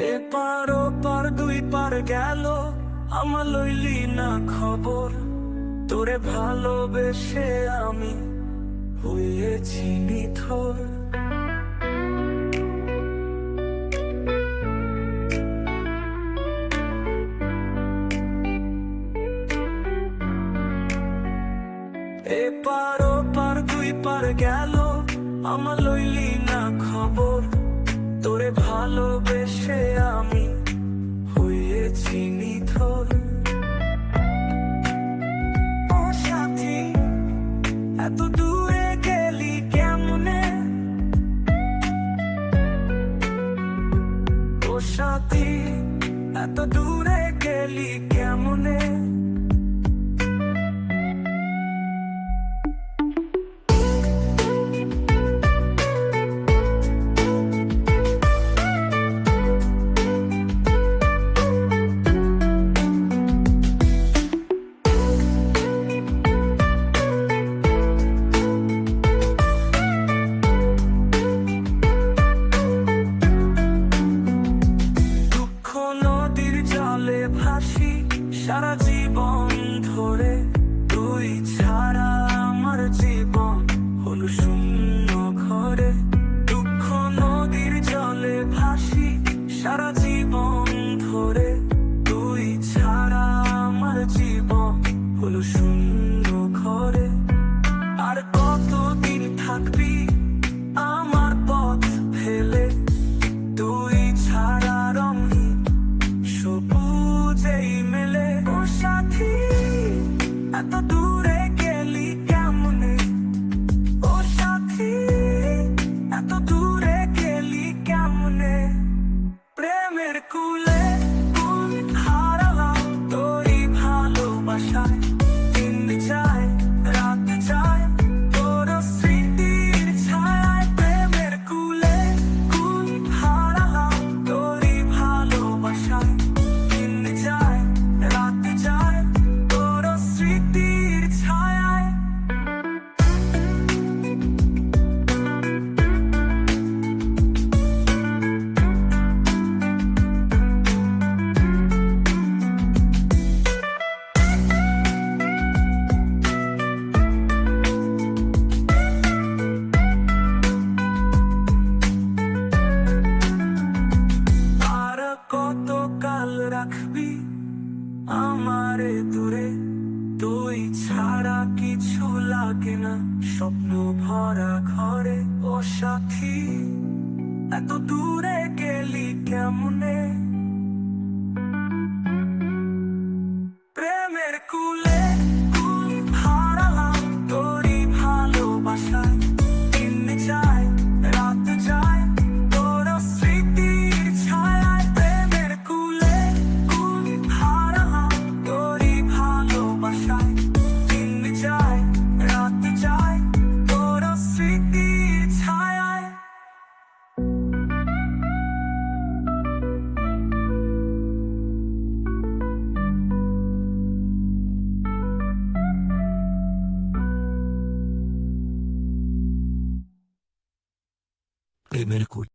এপার ওপার দুই পার গেল। আমার লইলি না খবর। তোরে ভালোবেসে আমি হয়েছি নিথর। এপার ওপার দুই পার গেল। আমার লইলি ভালোবেসে আমি হয়েছি নিথর। সাথী এত দূরে গেলি ও সাথী এত দূরে ভাসি সারা জীবন ধরে। তুই ছাড়া আমার জীবন হলো শূন্য ঘরে। দুঃখ নদীর জলে ভাসি সারা জীবন ধরে। তুই ছাড়া আমার জীবন হলো শূন্য ঘরে। আর কতদিন থাকবি কত কাল রাখবি আমারে দূরে? তুই ছাড়া কিছু লাগে না। স্বপ্ন ভরা ঘরে ও সাথী এত দূরে প্রেমের কুল